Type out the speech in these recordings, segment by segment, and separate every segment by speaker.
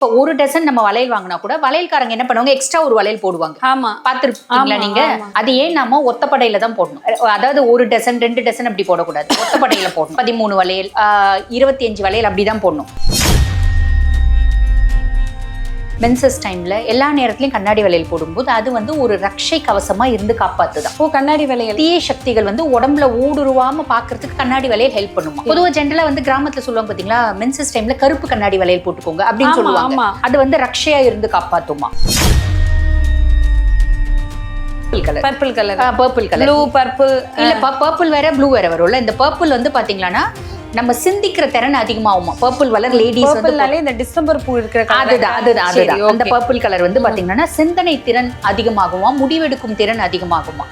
Speaker 1: இப்போ ஒரு டசன் நம்ம வளையல் வாங்கினா கூட வளையல்காரங்க என்ன பண்ணுவாங்க? எக்ஸ்ட்ரா ஒரு வளையல் போடுவாங்க.
Speaker 2: ஆமா.
Speaker 1: பார்த்துருப்பீங்களா
Speaker 2: ஆமா,
Speaker 1: நீங்க. அது ஏன் நாம ஒத்தப்படையில தான் போடணும்? அதாவது ஒரு டசன் ரெண்டு டசன் அப்படி போடக்கூடாது. ஒத்தப்படையில போடணும். பதிமூணு வளையல் இருபத்தி அஞ்சு வளையல் அப்படிதான் போடணும். மென்சஸ் டைம்ல எல்லா நேரத்துலயும் கண்ணாடி வளையல் போடும்போது அது வந்து ஒரு ரக்ஷை கவசமா இருந்து காப்பாத்துதான்
Speaker 2: ஓ கண்ணாடி வளையல்.
Speaker 1: தீய சக்திகள் வந்து உடம்புல ஊடுருவாம பாக்குறதுக்கு கண்ணாடி வளையல் ஹெல்ப் பண்ணுமா? பொதுவா ஜென்ரலா வந்து கிராமத்துல சொல்லுவாங்க பாத்தீங்களா மென்சஸ் டைம்ல கருப்பு கண்ணாடி வளையல் போட்டுக்கோங்க அப்படின்னு சொல்லுவாங்க. அது வந்து ரக்ஷையா இருந்து colour
Speaker 2: purple colour
Speaker 1: purple colour
Speaker 2: blue purple
Speaker 1: இல்லப்பா பர்பிள் வேற ப்ளூ வேற வரும்ல. இந்த பர்பிள் வந்து பாத்தீங்கன்னா நம்ம சிந்திக்கிற திறன் அதிகமாகுமா? பர்பிள் வளர் லேடிஸ் வந்து
Speaker 2: பர்பிள்னாலே இந்த டிசம்பர் பூ இருக்கிற.
Speaker 1: அதுதான் அதுதான் அதுதான். அந்த. பர்பிள் கலர் வந்து பாத்தீங்கன்னா சிந்தனை திறன் அதிகமாகுமா? முடிவெடுக்கும் திறன் அதிகமாகுமா?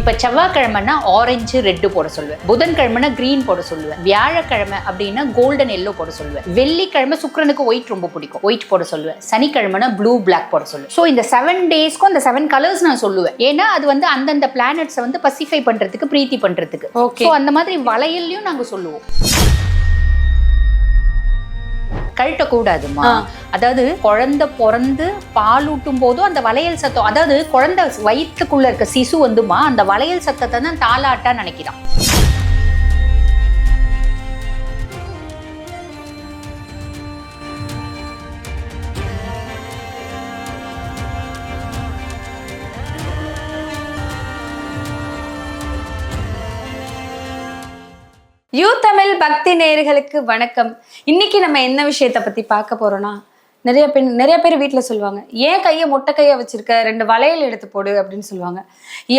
Speaker 1: இப்ப செவ்வாய்க்கிழமைனா ஆரஞ்சு ரெட்டு போட சொல்லுவேன். புதன்கிழமைனா கிரீன் போட சொல்லுவேன். வியாழக்கிழமை அப்படின்னா கோல்டன் எல்லோ போட சொல்லுவேன். வெள்ளிக்கிழமை சுக்கிரனுக்கு ஒயிட் ரொம்ப பிடிக்கும். ஒயிட் போட சொல்லுவேன். சனிக்கிழமைனா ப்ளூ பிளாக் போட சொல்லுவேன். ஸோ இந்த செவன் டேஸ்க்கும் அந்த செவன் கலர்ஸ் நான் சொல்லுவேன். ஏன்னா அது வந்து அந்தந்த பிளானட்ஸை வந்து பசிஃபை பண்றதுக்கு பிரீத்தி பண்றதுக்கு. ஸோ அந்த மாதிரி வளையல்லையும் நாங்க சொல்லுவோம். கழட்டக்கூடாதுமா. அதாவது குழந்தை பிறந்து பாலூட்டும் போதும் அந்த வளையல் சத்தம் அதாவது குழந்தை வயிற்றுக்குள்ள இருக்க சிசு வந்துமா அந்த வளையல் சத்தத்தை தான் தாலாட்டா நினைக்கிறான்
Speaker 2: யூ தமிழ் பக்தி நேயர்களுக்கு வணக்கம். இன்னைக்கு நம்ம என்ன விஷயத்தை பத்தி பார்க்க போறோம்னா நிறைய பெண் நிறைய பேர் வீட்டில் சொல்லுவாங்க ஏன் கையை மொட்டை கையை வச்சிருக்க? ரெண்டு வளையல் எடுத்து போடு அப்படின்னு சொல்லுவாங்க.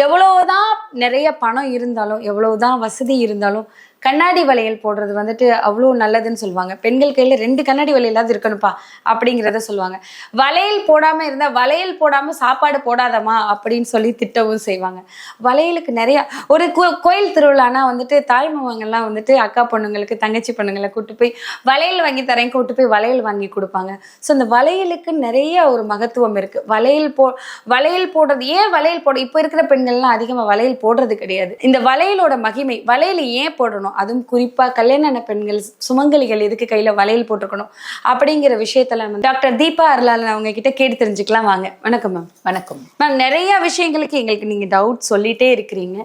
Speaker 2: எவ்வளவுதான் நிறைய பணம் இருந்தாலும் எவ்வளவுதான் வசதி இருந்தாலும் கண்ணாடி வளையல் போடுறது வந்துட்டு அவ்வளோ நல்லதுன்னு சொல்லுவாங்க. பெண்கள் கையில் ரெண்டு கண்ணாடி வளையலாவது இருக்கணும்ப்பா அப்படிங்கிறத சொல்லுவாங்க. வளையல் போடாமல் இருந்தால் வளையல் போடாமல் சாப்பாடு போடாதமா அப்படின்னு சொல்லி திட்டவும் செய்வாங்க. வளையலுக்கு நிறையா ஒரு கோ- கோயில் திருவிழானா வந்துட்டு தாய்மாமங்கள்லாம் வந்துட்டு அக்கா பொண்ணுங்களுக்கு தங்கச்சி பொண்ணுங்களை கூட்டு போய் வளையல் வாங்கி தரேன் கூட்டு போய் வளையல் வாங்கி கொடுப்பாங்க. ஸோ இந்த வளையலுக்கு நிறைய ஒரு மகத்துவம் இருக்குது வளையல் போ வளையல் போடுறது ஏன் வளையல் போட இப்போ இருக்கிற பெண்கள்லாம் அதிகமாக வளையல் போடுறது கிடையாது. இந்த வளையலோட மகிமை வளையல் ஏன் போடணும்? அதுவும் குறிப்பா கல்யாண பெண்கள் சுமங்கலிகள் எதுக்கு கையில வளையல் போட்டுக்கணும் அப்படிங்கிற விஷயத்துல நம்ம டாக்டர் தீபா அருளாளன் அவங்க கிட்ட கேட்டு தெரிஞ்சுக்கலாம். வாங்க. வணக்கம் மேம்.
Speaker 1: வணக்கம்.
Speaker 2: மேம் நிறைய விஷயங்களுக்கு எங்களுக்கு நீங்க டவுட் சொல்லிட்டே இருக்கிறீங்க.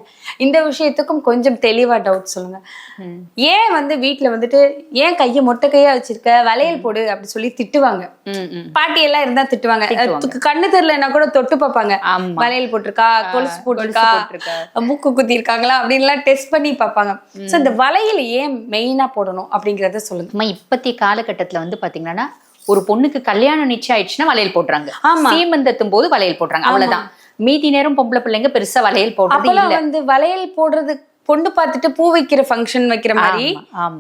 Speaker 2: இந்த விஷயத்துக்கும் கொஞ்சம் தெளிவா டவுட் சொல்லுங்க. ஏன் வந்து வீட்ல வந்துட்டு ஏன் கையை மொட்டை கையா வச்சிருக்க? வளையல் போடு அப்படி சொல்லி திட்டுவாங்க. பாட்டி எல்லாம் இருந்தா திட்டுவாங்க. கண்ணு தெரியலன்னா கூட தொட்டு பார்ப்பாங்க. வளையல் போட்டிருக்கா கொலுசு போட்டிருக்கா. மூக்கு குத்தி இருக்காங்களா? அப்படின்லாம் டெஸ்ட் பண்ணி பார்ப்பாங்க. இந்த வளையல் ஏன் மெயினா போடணும் அப்படிங்கறத சொல்லுங்க.
Speaker 1: இப்பத்திய காலகட்டத்துல வந்து பாத்தீங்கன்னா ஒரு பொண்ணுக்கு கல்யாணம் நிச்சயம் ஆயிடுச்சுன்னா வளையல் போடுறாங்க. சீமந்தத்தும் போது வளையல் போடுறாங்க அவ்வளவுதான். மீதி நேரம் பொம்பளை பிள்ளைங்க பெருசா வளையல் போடுறது இல்ல.
Speaker 2: வந்து வளையல் போடுறது பொண்ணு பார்த்துட்டு பூ வைக்கிற ஃபங்க்ஷன் வைக்கிற மாதிரி.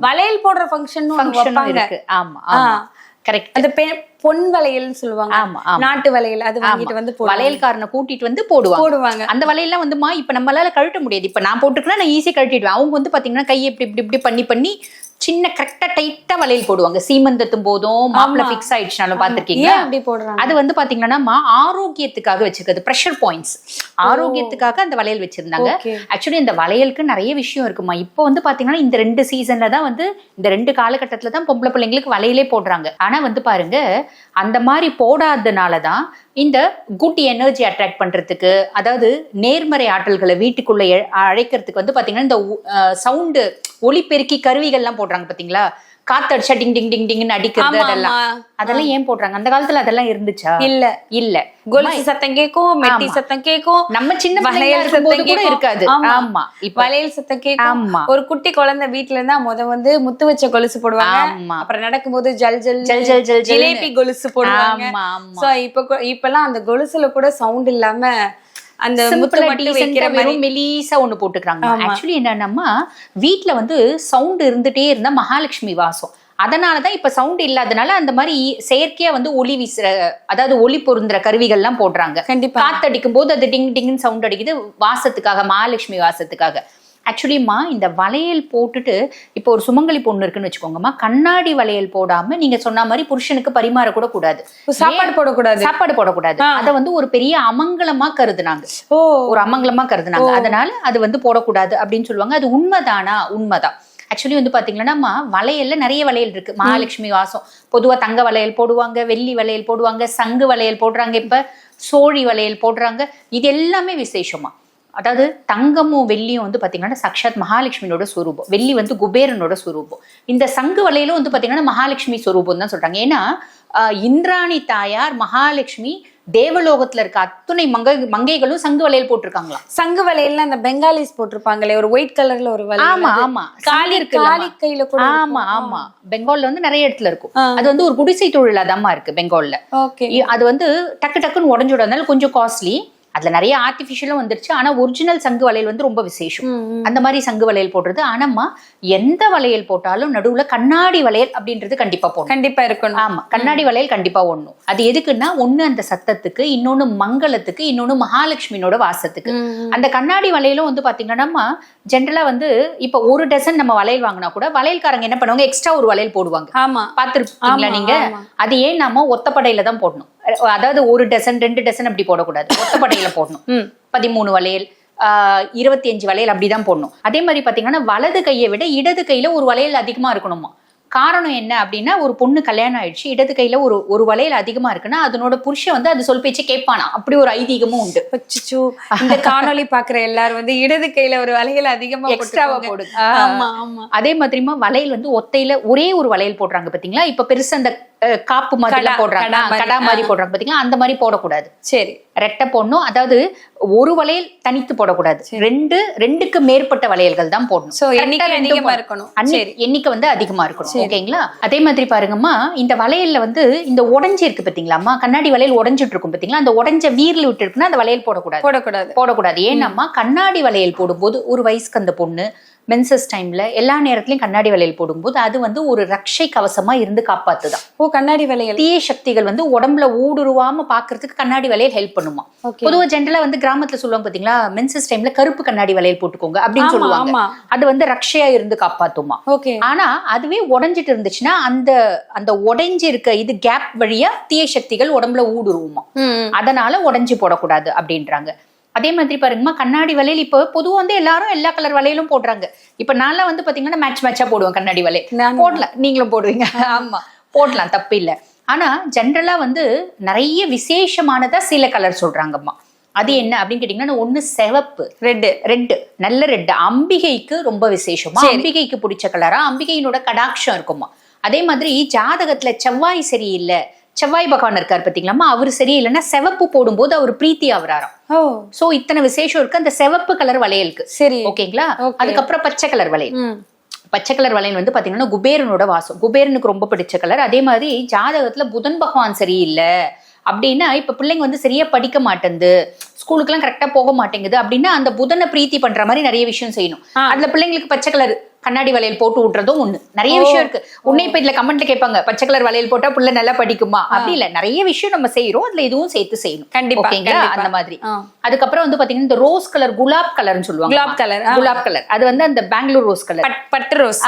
Speaker 2: வளையல் போடுற ஃபங்க்ஷன்
Speaker 1: இருக்கு. ஆமா ஆமா. கரெக்ட்
Speaker 2: அந்த பொன் வளையல்னு சொல்லுவாங்க.
Speaker 1: ஆமா
Speaker 2: நாட்டு வளையல் அது வாங்கிட்டு வந்து.
Speaker 1: வளையல்காரனை கூட்டிட்டு வந்து போடுவாங்க.
Speaker 2: போடுவாங்க.
Speaker 1: அந்த வலையெல்லாம் வந்துமா இப்ப நம்மளால கழட்ட முடியாது. இப்ப நான் போட்டுக்கிறேன் நான் ஈஸியா கழட்டிடுவேன். அவங்க வந்து பாத்தீங்கன்னா கையை இப்படி இப்படி இப்படி பண்ணி பண்ணி சின்ன கரெக்டா டைட்டா வளையல் போடுவாங்க. சீமந்தத்தும் போதும் மாப்பிள்ள
Speaker 2: ஆமா.
Speaker 1: ஃபிக்ஸ் ஆயிடுச்சுனாலும்
Speaker 2: போடுறாங்க?
Speaker 1: அது வந்து பாத்தீங்கன்னா ஆரோக்கியத்துக்காக வச்சிருக்கிறது ப்ரெஷர் பாயிண்ட்ஸ் ஆரோக்கியத்துக்காக அந்த வளையல் வச்சிருந்தாங்க. ஆக்சுவலி இந்த வளையலுக்கு நிறைய விஷயம் இருக்குமா? இப்போ வந்து பாத்தீங்கன்னா இந்த ரெண்டு சீசன்ல தான் வந்து இந்த ரெண்டு காலகட்டத்துல தான் பொம்பளை பிள்ளைங்களுக்கு வளையலே போடுறாங்க. ஆனா வந்து பாருங்க அந்த மாதிரி போடாதனால தான் இந்த குட் எனர்ஜி அட்ராக்ட் பண்றதுக்கு அதாவது நேர்மறை ஆற்றல்களை வீட்டுக்குள்ள அழைக்கிறதுக்கு வந்து பாத்தீங்கன்னா இந்த சவுண்டு ஒலிபெருக்கி கருவிகள்லாம் போடுறாங்க பாத்தீங்களா? காத்தடிச்சா டிங் டிங் டிங் டிங்னு அடிக்கிறது அதெல்லாம். அதெல்லாம் ஏன் போடுறாங்க? அந்த காலத்துல அதெல்லாம் இருந்துச்சா?
Speaker 2: இல்ல.
Speaker 1: இல்ல.
Speaker 2: கொலுசு சத்தம் கேக்கும் மெட்டி. சத்தம் கேக்கும்
Speaker 1: நம்ம சின்ன
Speaker 2: வளையல் சத்தம்
Speaker 1: கூட. இருக்காது.
Speaker 2: ஆமா.
Speaker 1: இப்ப.
Speaker 2: வளையல் சத்தம் கேக்கும்
Speaker 1: ஆமா.
Speaker 2: ஒரு குட்டி குழந்தை வீட்ல இருந்தா முத வந்து முத்து வச்ச கொலுசு போடுவாங்க.
Speaker 1: ஆமா.
Speaker 2: அப்புறம் நடக்கும்போது ஜல் ஜல்
Speaker 1: ஜல் ஜல் ஜல்.
Speaker 2: ஜிலேபி கொலுசு போடுவாங்க.
Speaker 1: ஆமா ஆமா.
Speaker 2: சோ இப்ப கொ- இப்பெல்லாம் அந்த கொலுசுல கூட சவுண்ட் இல்லாம அந்த முத்து மட்டும் வைக்கிற மாதிரி.
Speaker 1: மெலிசா ஒண்ணு போட்டுக்கிறாங்க. ஆக்சுவலி என்னன்னா வீட்ல வந்து சவுண்ட் இருந்துட்டே இருந்தா மகாலட்சுமி வாசம். அதனாலதான் இப்ப சவுண்ட் இல்லாதனால அந்த மாதிரி செயற்கையா வந்து ஒளி வீசுற அதாவது ஒளி பொருந்துற கருவிகள்லாம் போடுறாங்க. காத்தடிக்கும் போது அது டிங் டிங்னு சவுண்ட் அடிக்குது. வாசத்துக்காக மகாலட்சுமி வாசத்துக்காக. ஆக்சுவலிமா இந்த வளையல் போட்டுட்டு இப்போ ஒரு சுமங்கலி பொண்ணு இருக்குன்னு வச்சுக்கோங்கம்மா கண்ணாடி வளையல் போடாம நீங்க சொன்ன மாதிரி புருஷனுக்கு பரிமாற கூட கூடாது.
Speaker 2: சாப்பாடு போடக்கூடாது?
Speaker 1: சாப்பாடு போடக்கூடாது. அத வந்து ஒரு பெரிய அமங்கலமா கருதுனாங்க. ஒரு அமங்கலமா கருதுனாங்க. அதனால அது வந்து போடக்கூடாது அப்படின்னு சொல்லுவாங்க. அது உண்மைதானா? உண்மைதான். ஆக்சுவலி வந்து பாத்தீங்கன்னா வளையல்ல நிறைய வளையல் இருக்கு. மகாலட்சுமி வாசம். பொதுவா தங்க வளையல் போடுவாங்க வெள்ளி வளையல் போடுவாங்க சங்கு வளையல் போடுறாங்க இப்ப சோழி வளையல் போடுறாங்க. இது எல்லாமே விசேஷமா அதாவது தங்கமும் வெள்ளியும் வந்து பாத்தீங்கன்னா சாக்ஷாத் மகாலட்சுமியோட ஸ்வரூபம் வெள்ளி வந்து குபேரனோட ஸ்வரூபம் இந்த சங்கு வலையிலும் வந்து பாத்தீங்கன்னா மகாலட்சுமி ஸ்வரூபம் தான் சொல்றாங்க. ஏன்னா இந்திராணி தாயார் மகாலட்சுமி தேவலோகத்துல இருக்க அத்துணை மங்கை மங்கைகளும் சங்கு வளையல் போட்டிருக்காங்களாம்
Speaker 2: சங்கு வலையில அந்த பெங்காலிஸ் போட்டிருப்பாங்களே ஒரு ஒயிட் கலர்ல ஒரு வலை
Speaker 1: ஆமா ஆமா.
Speaker 2: காலி
Speaker 1: இருக்கு
Speaker 2: காலி கையில கூட
Speaker 1: ஆமா ஆமா. பெங்கால்ல வந்து நிறைய இடத்துல இருக்கும். அது வந்து ஒரு குடிசை தொழிலாதாம்மா இருக்கு பெங்கால்ல. அது வந்து டக்கு டக்குன்னு உடஞ்சு விடாதனால கொஞ்சம் காஸ்ட்லி அதுல நிறைய ஆர்டிஃபிஷியலும் வந்துருச்சு. ஆனா ஒரிஜினல் சங்கு வளையல் வந்து ரொம்ப விசேஷம். அந்த மாதிரி சங்கு வளையல் போடுறது. ஆனாம்மா எந்த வளையல் போட்டாலும் நடுவுல கண்ணாடி வளையல் அப்படின்றது கண்டிப்பா போடணும்.
Speaker 2: கண்டிப்பா இருக்கணும்.
Speaker 1: ஆமா கண்ணாடி வளையல் கண்டிப்பா ஒண்ணும் அது எதுக்குன்னா ஒண்ணு அந்த சத்தத்துக்கு இன்னொன்னு மங்களத்துக்கு இன்னொன்னு மகாலட்சுமியோட வாசத்துக்கு. அந்த கண்ணாடி வளையலும் வந்து பாத்தீங்கன்னா ஜென்ரலா வந்து இப்ப ஒரு டசன் நம்ம வளையல் வாங்கினா கூட வளையல்காரங்க என்ன பண்ணுவாங்க? எக்ஸ்ட்ரா ஒரு வளையல் போடுவாங்க.
Speaker 2: ஆமா.
Speaker 1: பார்த்துருப்பீங்களா
Speaker 2: ஆமா,
Speaker 1: நீங்க. அது ஏன் நாம ஒத்தப்படையில தான் போடணும்? அதாவது ஒரு டசன் ரெண்டு டசன் அப்படி போடக்கூடாது. ஒத்தப்படையில போடணும். பதிமூணு வளையல் ஆஹ் இருபத்தி அஞ்சு வளையல் அப்படிதான் போடணும். அதே மாதிரி பாத்தீங்கன்னா வலது கையை விட இடது கையில ஒரு வளையல் அதிகமா இருக்கணுமா? காரணம் என்ன அப்படின்னா ஒரு பொண்ணு கல்யாணம் ஆயிடுச்சு இடது கையில ஒரு ஒரு வளையல் அதிகமா இருக்குன்னா அதனோட புருஷன் வந்து அது சொல் பேச்சு கேட்பானா? அப்படி ஒரு ஐதீகமும் உண்டு.
Speaker 2: இந்த காணொளி பாக்குற எல்லாரும் வந்து இடது கையில ஒரு வளையல் அதிகமா
Speaker 1: எக்ஸ்ட்ராவா
Speaker 2: போட்டுக்கோங்க.
Speaker 1: போடு.
Speaker 2: ஆமா ஆமா.
Speaker 1: அதே மாதிரிமா வளையல் வந்து ஒத்தையில ஒரே ஒரு வளையல் போடுறாங்க பாத்தீங்களா? இப்ப பெருசா அந்த காப்பு மாதிரி போடுறாங்க.
Speaker 2: கடா மாதிரி,
Speaker 1: போடுறாங்க பாத்தீங்களா? அந்த மாதிரி போடக்கூடாது.
Speaker 2: சரி.
Speaker 1: ரெட்டை போடணும். அதாவது ஒரு வளையல் தனித்து போடக்கூடாது. ரெண்டு ரெண்டுக்கு மேற்பட்ட வளையல்கள் தான் போடணும்.
Speaker 2: எண்ணிக்கை அதிகமா. இருக்கணும்.
Speaker 1: எண்ணிக்கை வந்து அதிகமா இருக்கணும். ஓகேங்களா? அதே மாதிரி பாருங்கம்மா இந்த வளையல்ல வந்து இந்த உடஞ்சி இருக்கு பாத்தீங்களாம்மா கண்ணாடி வளையல் உடைஞ்சிட்டு இருக்கும் பாத்தீங்களா? அந்த உடஞ்ச வீர்ல விட்டு இருக்குன்னா அந்த வளையல் போடக்கூடாது.
Speaker 2: போடக்கூடாது.
Speaker 1: போடக்கூடாது. ஏன்னாம்மா கண்ணாடி வளையல் போடும்போது ஒரு வயசுக்கு அந்த பொண்ணு மென்சஸ் டைம்ல எல்லா நேரத்துலயும் கண்ணாடி வளையல் போடும்போது அது வந்து ஒரு ரக்ஷை கவசமா இருந்து காப்பாத்துதான்.
Speaker 2: ஓ கண்ணாடி வளையல்.
Speaker 1: தீய சக்திகள் வந்து உடம்புல ஊடுருவாம பாக்குறதுக்கு கண்ணாடி வளையல் ஹெல்ப் பண்ணுமா. பொதுவா ஜென்ரலா வந்து கிராமத்துல சொல்லுவாங்க பாத்தீங்களா மென்சஸ் டைம்ல கருப்பு கண்ணாடி வளையல் போட்டுக்கோங்க அப்படின்னு சொல்லுவாங்க. அது வந்து ரக்ஷையா இருந்து காப்பாத்துமா.
Speaker 2: ஓகே.
Speaker 1: ஆனா அதுவே உடைஞ்சிட்டு இருந்துச்சுன்னா அந்த அந்த உடைஞ்சு இருக்க இது கேப் வழியா தீய சக்திகள் உடம்புல ஊடுருவுமா. அதனால உடைஞ்சு போடக்கூடாது அப்படின்றாங்க. அதே மாதிரி பாருங்கம்மா கண்ணாடி வளையல் இப்போ பொதுவா வந்து எல்லாரும் எல்லா கலர் வளையலும் போடுறாங்க. இப்ப நான்லாம் வந்து பாத்தீங்கன்னா மேட்ச் மேட்சா போடுவேன் கண்ணாடி வளையல்.
Speaker 2: நானும்
Speaker 1: போடலாம் நீங்களும் போடுவீங்க. ஆமா. போடலாம் தப்பு இல்ல. ஆனா ஜென்ரலா வந்து நிறைய விசேஷமானதா சில கலர் சொல்றாங்கம்மா. அது என்ன அப்படின்னு கேட்டீங்கன்னா ஒண்ணு சிவப்பு
Speaker 2: ரெட்
Speaker 1: ரெட் நல்ல ரெட் அம்பிகைக்கு ரொம்ப விசேஷமா. அம்பிகைக்கு பிடிச்ச கலரா அம்பிகையினோட கடாட்சம் இருக்குமா அதே மாதிரி ஜாதகத்துல செவ்வாய் சரியில்லை. செவ்வாய் பகவான் இருக்கார் பாத்தீங்களாமா அவர் சரியில்லைன்னா சிவப்பு போடும்போது அவர் பிரீத்தி ஆகுறாராம் சோ இத்தனை விசேஷம் இருக்கு. அந்த சிவப்பு கலர் வளையலுக்கு
Speaker 2: சரி.
Speaker 1: ஓகேங்களா. அதுக்கப்புறம் பச்சை கலர் வளையல். பச்சை கலர் வளையல் வந்து பாத்தீங்கன்னா குபேரனோட வாசம். குபேரனுக்கு ரொம்ப பிடிச்ச கலர் அதே மாதிரி ஜாதகத்துல புதன் பகவான் சரியில்லை அப்படின்னா இப்ப பிள்ளைங்க வந்து சரியா படிக்க மாட்டேங்குது. ஸ்கூலுக்குலாம் கரெக்டா போக மாட்டேங்குது அப்படின்னா அந்த புதனை பிரீத்தி பண்ற மாதிரி நிறைய விஷயம் செய்யணும். அதுல பிள்ளைங்களுக்கு பச்சை கலர் கண்ணாடி வளையல் போட்டு விடுறதும் ஒண்ணு. நிறைய விஷயம் இருக்கு. உன்னை இப்ப இதுல கமெண்ட்ல கேட்பாங்க பச்சை கலர் வளையல் போட்டா புள்ள நல்லா படிக்குமா? அப்படி இல்ல. நிறைய விஷயம் நம்ம செய்யறோம் அதுல இதுவும் சேர்த்து செய்யணும்.
Speaker 2: கண்டிப்பா.
Speaker 1: அந்த மாதிரி. அதுக்கப்புறம் வந்து பாத்தீங்கன்னா இந்த ரோஸ் கலர் குலாப் கலர்னு சொல்லுவாங்க.
Speaker 2: குலாப் கலர்
Speaker 1: குலாப் கலர் அது வந்து அந்த பெங்களூர் ரோஸ் கலர்
Speaker 2: பட் பட்டு ரோஸ்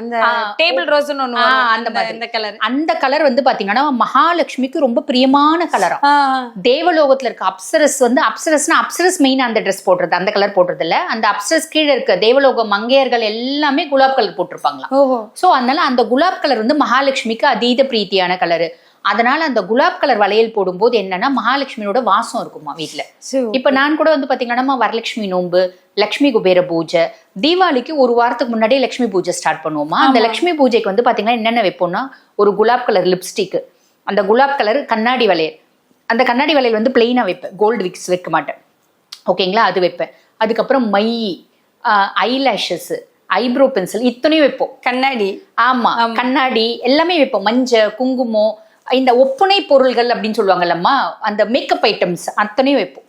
Speaker 2: அந்த டேபிள் ரோஸ்னு ஒண்ணு
Speaker 1: அந்த
Speaker 2: அந்த
Speaker 1: மாதிரி.
Speaker 2: இந்த கலர்
Speaker 1: அந்த கலர் வந்து பாத்தீங்கன்னா மகாலட்சுமிக்கு ரொம்ப பிரியமான கலரா தேவலோகத்துல இருக்க அப்சரஸ் வந்து அப்சரஸ்னா அப்சரஸ் மெயின் அந்த ட்ரெஸ் போடுறது. அந்த கலர் போடுறது இல்ல அந்த அப்சரஸ் கீழே இருக்க தேவலோக மங்கையர்கள் எல்லாமே குலாப் கலர் போட்டிருப்பாங்களாம்.
Speaker 2: ஓஹோ.
Speaker 1: சோ அதனால அந்த குலாப் கலர் வந்து மகாலட்சுமிக்கு அதீத பிரீத்தியான கலர். அதனால அந்த குலாப் கலர் வளையல் போடும்போது என்னன்னா மகாலட்சுமியோட வாசம் இருக்குமா வீட்ல.
Speaker 2: சோ
Speaker 1: இப்ப நான் கூட வந்து பாத்தீங்கன்னா வரலட்சுமி நோன்பு லக்ஷ்மி குபேர பூஜை தீபாவளிக்கு ஒரு வாரத்துக்கு முன்னாடியே லக்ஷ்மி பூஜை ஸ்டார்ட் பண்ணுவோமா? அந்த லக்ஷ்மி பூஜைக்கு வந்து பாத்தீங்கன்னா என்னென்ன வைப்போம்னா ஒரு குலாப் கலர் லிப்ஸ்டிக் அந்த குலாப் கலர் கண்ணாடி வளையல். அந்த கண்ணாடி வளையல் வந்து பிளெயினா வைப்பேன். கோல்டு விக்ஸ் வைக்க மாட்டேன். ஓகேங்களா அது வைப்பேன். அதுக்கப்புறம் மை ஐலாஷஸ் ஐப்ரோ பென்சில் இத்தனையும் வைப்போம்.
Speaker 2: கண்ணாடி.
Speaker 1: ஆமா கண்ணாடி எல்லாமே வைப்போம். மஞ்சள் குங்குமம் இந்த ஒப்புனை பொருள்கள் அப்படின்னு சொல்லுவாங்கல்லம்மா அந்த மேக்கப் ஐட்டம்ஸ் அத்தனையும் வைப்போம்.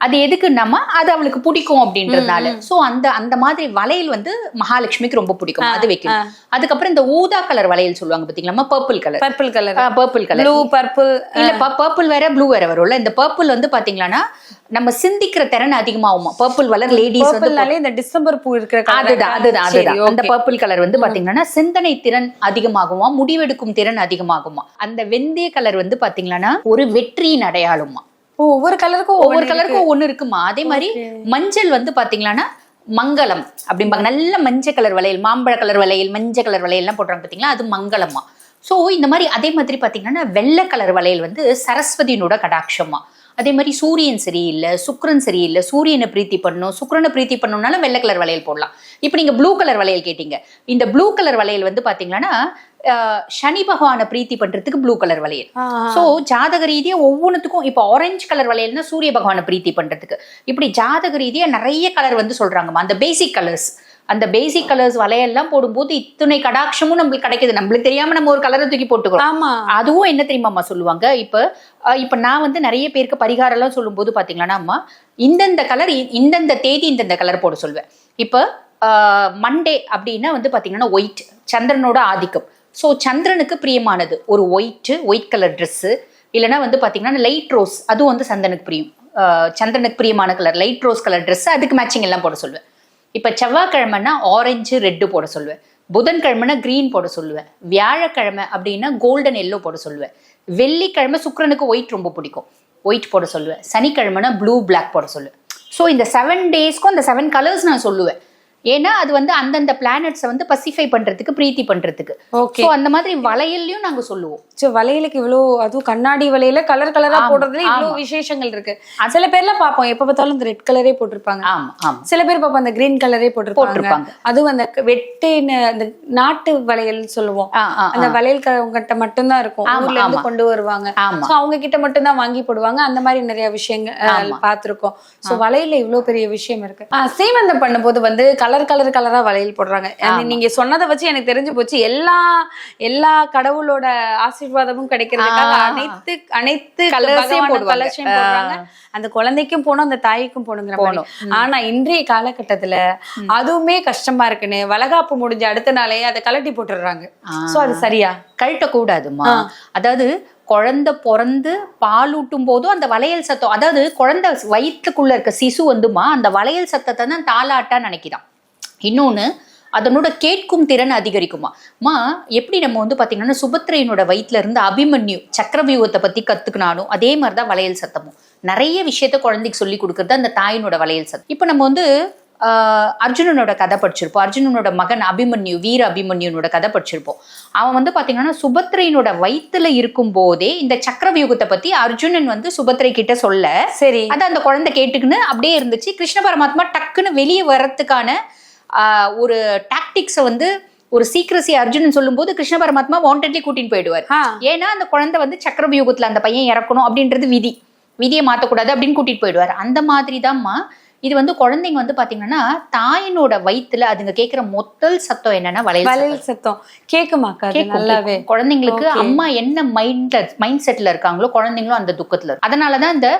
Speaker 1: அது எதுக்குன்னாமா அது அவளுக்கு பிடிக்கும் அப்படின்றதுனால. சோ அந்த அந்த மாதிரி வளையல் வந்து மகாலட்சுமிக்கு ரொம்ப பிடிக்கும். அது வைக்கணும். அதுக்கப்புறம் இந்த ஊதா கலர் வளையல் சொல்லுவாங்க பாத்தீங்களா? Purple colour
Speaker 2: purple colour
Speaker 1: purple colour
Speaker 2: blue purple
Speaker 1: இல்லப்பா பர்பிள் வேற ப்ளூ வேற வரும்ல. இந்த பர்பிள் வந்து பாத்தீங்கன்னா நம்ம சிந்திக்கிற திறன் அதிகமாகுமா? பர்பிள் வளர் லேடிஸ் வந்து
Speaker 2: இந்த டிசம்பர் பூ இருக்கிற.
Speaker 1: அதுதான் அதுதான் அதுதான். அந்த. பர்பிள் கலர் வந்து பாத்தீங்கன்னா சிந்தனை திறன் அதிகமாகுமா? முடிவெடுக்கும் திறன் அதிகமாகுமா? அந்த வெந்தய கலர் வந்து பாத்தீங்கன்னா ஒரு வெற்றியின் அடையாளமா?
Speaker 2: ஒவ்வொரு கலருக்கும்
Speaker 1: ஒவ்வொரு கலருக்கும் ஒண்ணு இருக்குமா? அதே மாதிரி மஞ்சள் வந்து பாத்தீங்கன்னா மங்களம் அப்படிம்பாங்க. நல்ல மஞ்சள் கலர் வளையல் மாம்பழ கலர் வளையல் மஞ்சள் கலர் வளையல்லாம் போடுறாங்க பார்த்தீங்களா அது மங்களமா. ஸோ இந்த மாதிரி அதே மாதிரி பார்த்தீங்கன்னா வெள்ளை கலர் வளையல் வந்து சரஸ்வதியினோட கடாட்சமா. அதே மாதிரி சூரியன் சரியில்லை சுக்கிரன் சரியில்லை சூரியனை பிரீத்தி பண்ணணும் சுக்கிரனை பிரீத்தி பண்ணணும்னாலும் வெள்ளை கலர் வளையல் போடலாம். இப்போ நீங்க ப்ளூ கலர் வளையல் கேட்டீங்க. இந்த ப்ளூ கலர் வளையல் வந்து பாத்தீங்கன்னா ஆஹ், சனி பகவானை பிரீத்தி பண்றதுக்கு ப்ளூ கலர் வளையல். சோ ஜாதக ரீதியா ஒவ்வொன்றுத்துக்கும் இப்போ ஆரஞ்சு கலர் வளையல்னா சூரிய பகவானை பிரீத்தி பண்றதுக்கு. இப்படி ஜாதக ரீதியா நிறைய கலர் வந்து சொல்றாங்கம்மா. அந்த பேசிக் கலர்ஸ் அந்த பேசிக் கலர்ஸ் வளையல்லாம் போடும்போது இத்தனை கடாட்சமும் நம்மளுக்கு கிடைக்குது. நம்மளுக்கு தெரியாம நம்ம ஒரு கலரை தூக்கி போட்டுக்கிறோம்.
Speaker 2: ஆமா.
Speaker 1: அதுவும் என்ன தெரியுமாம்மா சொல்லுவாங்க? இப்ப இப்ப நான் வந்து நிறைய பேருக்கு பரிகாரம் எல்லாம் சொல்லும்போது பாத்தீங்கன்னா அம்மா இந்தந்த கலர் இந்தந்த தேதி இந்தந்த கலர் போட சொல்வேன் இப்ப மண்டே அப்படின்னா வந்து பாத்தீங்கன்னா ஒயிட் சந்திரனோட ஆதிக்கம். ஸோ சந்திரனுக்கு பிரியமானது. ஒரு ஒயிட் ஒயிட் கலர் ட்ரெஸ்ஸு இல்லைன்னா வந்து பாத்தீங்கன்னா லைட் ரோஸ் அதுவும் வந்து சந்திரனுக்கு பிரியம். சந்திரனுக்கு பிரியமான colour light rose colour Dress அதுக்கு மேட்சிங் எல்லாம் போட சொல்லுவேன். இப்ப செவ்வாய்க்கிழமைனா ஆரஞ்சு ரெட்டு போட சொல்லுவேன். புதன்கிழமைனா கிரீன் போட சொல்லுவேன். வியாழக்கிழமை அப்படின்னா கோல்டன் எல்லோ போட சொல்லுவேன். வெள்ளிக்கிழமை சுக்கிரனுக்கு ஒயிட் ரொம்ப பிடிக்கும். ஒயிட் போட சொல்லுவேன். சனிக்கிழமைனா ப்ளூ Black போட சொல்லுவேன். ஸோ இந்த செவன் டேஸ்க்கும் அந்த செவன் கலர்ஸ் நான் சொல்லுவேன். ஏன்னா அது வந்து அந்தந்த பிளானட்ஸை வந்து பசிஃபை பண்றதுக்கு பிரீத்தி பண்றதுக்கு. ஸோ அந்த மாதிரி வளையல்லையும் நாங்க சொல்லுவோம்.
Speaker 2: சோ வளையலுக்கு இவ்வளவு அதுவும் கண்ணாடி வளையல கலர் கலரா போடுறதுல இவ்வளவு
Speaker 1: ஆமா.
Speaker 2: விசேஷங்கள் இருக்கு. சில பேர்லாம் பார்ப்போம் எப்ப பார்த்தாலும் இந்த ரெட் கலரே போட்டிருப்பாங்க. சில பேர் பார்ப்போம் அந்த கிரீன் கலரே போட்டிருப்பாங்க. அதுவும் அந்த வெட்டின அந்த நாட்டு வளையல் சொல்லுவோம். அந்த
Speaker 1: ஆ.
Speaker 2: வளையல்காரவங்கிட்ட மட்டும்தான் இருக்கும். ஊர்ல இருந்து. கொண்டு வருவாங்க. சோ அவங்க கிட்ட மட்டும் தான் வாங்கி போடுவாங்க. அந்த மாதிரி நிறைய விஷயங்கள்
Speaker 1: ஆமா.
Speaker 2: பார்த்திருக்கோம். சோ வளையல்ல இவ்வளவு பெரிய விஷயம் இருக்கு. சீமந்தம் பண்ணும்போது வந்து கலர் கலர் கலரா வளையல் போடுறாங்க. நீங்க சொன்னதை வச்சு எனக்கு தெரிஞ்சு போச்சு. எல்லா எல்லா கடவுளோட ஆசீர்வாதமும் கிடைக்கிறதுக்காக. அனைத்து அனைத்து. கலர்ஸையும் அந்த குழந்தைக்கும் போகணும் அந்த தாய்க்கும் போகணுங்கிற
Speaker 1: போகணும்.
Speaker 2: ஆனா இன்றைய காலகட்டத்துல அதுவுமே கஷ்டமா இருக்குன்னு வளகாப்பு முடிஞ்ச அடுத்த நாளே அதை கலட்டி போட்டுடுறாங்க. சோ அது சரியா?
Speaker 1: கழட்டக்கூடாதுமா அதாவது குழந்தை பிறந்து பால் ஊட்டும் போதும் அந்த வளையல் சத்தம் அதாவது குழந்தை வயிற்றுக்குள்ள இருக்க சிசு வந்துமா அந்த வளையல் சத்தத்தை தான் தாலாட்டா நினைக்குதாம். இன்னொன்னு அதனோட கேட்கும் திறன் அதிகரிக்குமா? மா எப்படி நம்ம வந்து பாத்தீங்கன்னா சுபத்ரையனோட வயிற்றுல இருந்து அபிமன்யு சக்கரவியூகத்தை பத்தி கத்துக்கினாலும் அதே மாதிரிதான் வளையல் சத்தமும். நிறைய விஷயத்த குழந்தைக்கு சொல்லி கொடுக்கறது அந்த தாயினோட வளையல் சத்தம். இப்போ நம்ம வந்து அர்ஜுனனோட கதை படிச்சிருப்போம். அர்ஜுனனோட மகன் அபிமன்யு வீர அபிமன்யுனோட கதை படிச்சிருப்போம். அவன் வந்து பாத்தீங்கன்னா சுபத்ரையினோட வயித்துல இருக்கும் போதே இந்த சக்கரவியூகத்தை பத்தி அர்ஜுனன் வந்து சுபத்ரை கிட்ட சொல்ல
Speaker 2: சரி.
Speaker 1: அது அந்த குழந்தை கேட்டுக்குன்னு அப்படியே இருந்துச்சு. கிருஷ்ண பரமாத்மா டக்குன்னு வெளியே வர்றதுக்கான ஒரு டாக்டிக்ஸை வந்து ஒரு சீக்கிரசி அர்ஜுனன் சொல்லும்போது கிருஷ்ண பரமாத்மா வாண்டட்லி கூட்டின்னு போயிடுவார். ஏன்னா அந்த குழந்தை வந்து சக்கரவியூகத்துல அந்த பையன் இறக்கணும் அப்படின்றது விதி. விதியை மாத்தக்கூடாது அப்படின்னு கூட்டிட்டு போயிடுவார். அந்த மாதிரி தான்மா இது வந்து குழந்தைங்க வந்து பாத்தீங்கன்னா தாயினோட வயித்துல அதுங்க கேக்குற முதல் சத்தம் என்னன்னா வளையல் சத்தம்.
Speaker 2: வளையல்
Speaker 1: கேட்கும்,
Speaker 2: நல்லாவே.
Speaker 1: குழந்தைங்களுக்கு. அம்மா என்ன மைண்ட்ல மைண்ட் செட்ல இருக்காங்களோ குழந்தைங்களும் அந்த துக்கத்துல அதனாலதான் இந்த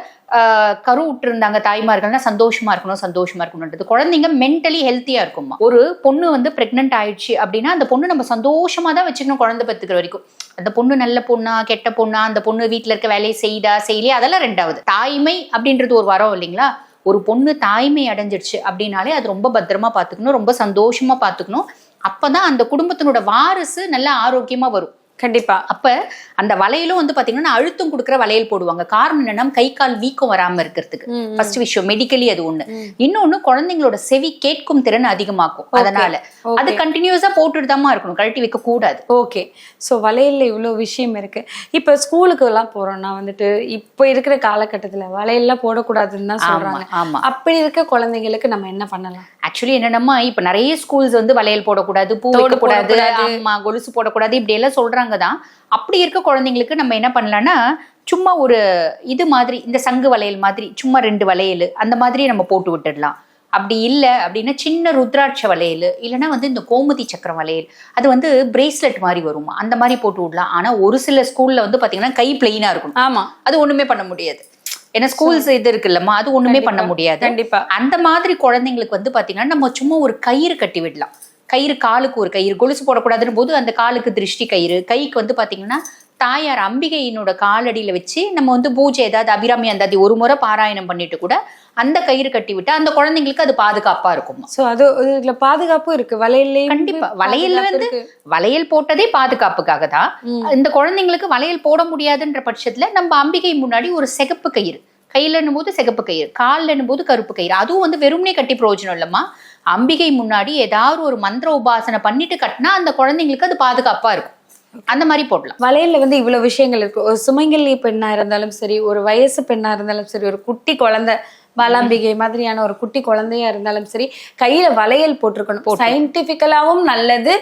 Speaker 1: கரு விட்டு இருந்தாங்க தாய்மார்கள்னா சந்தோஷமா இருக்கணும் சந்தோஷமா இருக்கணும்ன்றது. குழந்தைங்க மென்டலி ஹெல்த்தியா இருக்குமா ஒரு பொண்ணு வந்து பிரெக்னென்ட் ஆயிடுச்சு அப்படின்னா அந்த பொண்ணு நம்ம சந்தோஷமா தான் வச்சுக்கணும் குழந்தை பெத்துக்கிற வரைக்கும். அந்த பொண்ணு நல்ல பொண்ணா கெட்ட பொண்ணா அந்த பொண்ணு வீட்ல இருக்க வேலையை செய்தா செய்யலையா அதெல்லாம் ரெண்டாவது. தாய்மை அப்படின்றது ஒரு வரம் இல்லைங்களா? ஒரு பொண்ணு தாய்மை அடைஞ்சிடுச்சு அப்படின்னாலே அது ரொம்ப பத்திரமா பார்த்துக்கணும் ரொம்ப சந்தோஷமா பார்த்துக்கணும் அப்பதான் அந்த குடும்பத்தினோட வாரிசு நல்லா ஆரோக்கியமா வரும்.
Speaker 2: கண்டிப்பா.
Speaker 1: அப்ப அந்த வளையலும் வந்து பாத்தீங்கன்னா அழுத்தம் கொடுக்குற வளையல் போடுவாங்க. காரணம் என்னன்னா கை கால் வீக்கம் வராம இருக்கிறதுக்கு. ஃபர்ஸ்ட் விஷயம் மெடிக்கலி அது ஒண்ணு. இன்னொன்னு குழந்தைங்களோட செவி கேட்கும் திறன் அதிகமாக்கும். அதனால. அது கண்டினியூஸா போட்டுட்டு தான் இருக்கணும். கழட்டி வைக்க கூடாது.
Speaker 2: ஓகே. ஸோ வளையல்ல இவ்வளோ விஷயம் இருக்கு. இப்போ ஸ்கூலுக்கு எல்லாம் போறோம்னா வந்துட்டு இப்போ இருக்கிற காலகட்டத்துல வளையல்லாம் போடக்கூடாதுன்னு தான்
Speaker 1: ஆமா
Speaker 2: சொல்றாங்க.
Speaker 1: ஆமா.
Speaker 2: அப்படி இருக்க குழந்தைங்களுக்கு நம்ம என்ன பண்ணலாம்?
Speaker 1: ஆக்சுவலி என்னன்னா இப்ப நிறைய ஸ்கூல்ஸ் வந்து வளையல் போடக்கூடாது பூ போடக்கூடாது. கொலுசு போடக்கூடாது இப்படி எல்லாம் சொல்றாங்க. தான் அப்படி இருக்க குழந்தைங்களுக்கு நம்ம என்ன பண்ணலாம்னா சும்மா ஒரு இது மாதிரி இந்த சங்கு வளையல் மாதிரி சும்மா ரெண்டு வளையல் அந்த மாதிரி நம்ம போட்டு விட்டுடலாம். அப்படி இல்லை அப்படின்னா சின்ன ருத்ராட்ச வளையல் இல்லைன்னா வந்து இந்த கோமதி சக்கரம் வளையல் அது வந்து பிரேஸ்லெட் மாதிரி வருமா? அந்த மாதிரி போட்டு விடலாம். ஆனா ஒரு சில ஸ்கூல்ல வந்து பாத்தீங்கன்னா கை பிளெயினா இருக்கணும்.
Speaker 2: ஆமா.
Speaker 1: அது ஒண்ணுமே பண்ண முடியாது. ஏன்னா ஸ்கூல்ஸ் இது இருக்குல்லம்மா அது ஒண்ணுமே பண்ண. முடியாது.
Speaker 2: கண்டிப்பா.
Speaker 1: அந்த மாதிரி குழந்தைங்களுக்கு வந்து பாத்தீங்கன்னா நம்ம சும்மா ஒரு கயிறு கட்டி விடலாம். கயிறு காலுக்கு ஒரு கயிறு கொலுசு போடக்கூடாதுன்னு போது அந்த காலுக்கு திருஷ்டி கயிறு கைக்கு வந்து பாத்தீங்கன்னா தாயார் அம்பிகையினோட காலடியில வச்சு நம்ம வந்து பூஜை ஏதாவது அபிராமி அந்தாதி ஒரு முறை பாராயணம் பண்ணிட்டு கூட அந்த கயிறு கட்டி விட்டு அந்த குழந்தைங்களுக்கு அது பாதுகாப்பா இருக்கும்
Speaker 2: சோ அது இதுல பாதுகாப்பும் இருக்கு வளையல்லையும்
Speaker 1: கண்டிப்பா. வளையல்ல
Speaker 2: பாதுகாப்பு
Speaker 1: வந்து-. வளையல் போட்டதே பாதுகாப்புக்காக தான். இந்த குழந்தைங்களுக்கு வளையல் போட முடியாதுன்ற பட்சத்துல நம்ம அம்பிகை முன்னாடி ஒரு சிகப்பு கயிறு கையிலன்னும் போது சிகப்பு கயிறு கால்லன்னும் போது கருப்பு கயிறு. அதுவும் வந்து வெறுமனே கட்டி பிரயோஜனம் இல்லம்மா. அம்பிகை முன்னாடி ஏதாவது ஒரு மந்திர உபாசனை பண்ணிட்டு கட்டினா அந்த குழந்தைங்களுக்கு அது பாதுகாப்பா இருக்கும். அந்த மாதிரி போடலாம்.
Speaker 2: வளையல்ல வந்து இவ்வளவு விஷயங்கள் இருக்கு. ஒரு சுமங்கலி பெண்ணா இருந்தாலும் சரி ஒரு வயசு பெண்ணா இருந்தாலும் சரி ஒரு குட்டி குழந்தை பாலாம்பிகை மாதிரியான ஒரு குட்டி குழந்தையா இருந்தாலும் சரி கையில வளையல் போட்டிருக்கணும். சயின்டிபிக்கலாவும் நல்லது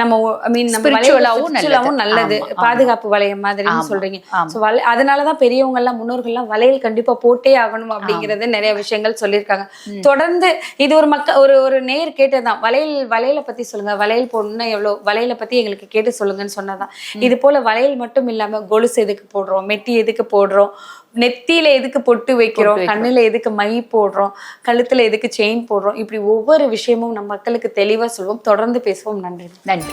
Speaker 2: நம்ம ஐ மீன் நம்ம ஸ்பிரிச்சுவலாவும்
Speaker 1: நல்லது.
Speaker 2: பாதுகாப்பு வளையம் மாதிரின்னு சொல்றீங்க. சோ வள அதனாலதான் பெரியவங்க எல்லாம் முன்னோர்கள் எல்லாம் வளையல் கண்டிப்பா போட்டே ஆகணும் அப்படிங்கறது நிறைய விஷயங்கள் சொல்லியிருக்காங்க. தொடர்ந்து இது ஒரு மக்க ஒரு ஒரு நேர் கேட்டதுதான். வளையல் வளையல பத்தி சொல்லுங்க. வளையல் போடணும்னா எவ்வளவு வளையல பத்தி எங்களுக்கு கேட்டு சொல்லுங்கன்னு சொன்னதான் இது போல வளையல் மட்டும் இல்லாம கொலுசு எதுக்கு போடுறோம்? மெட்டி எதுக்கு போடுறோம்? நெத்தியில எதுக்கு பொட்டு வைக்கிறோம்? கண்ணுல எதுக்கு மை போடுறோம்? கழுத்துல எதுக்கு செயின் போடுறோம்? இப்படி ஒவ்வொரு விஷயமும் நம்ம மக்களுக்கு தெளிவா சொல்வோம். தொடர்ந்து பேசுவோம். நன்றி.
Speaker 1: நன்றி.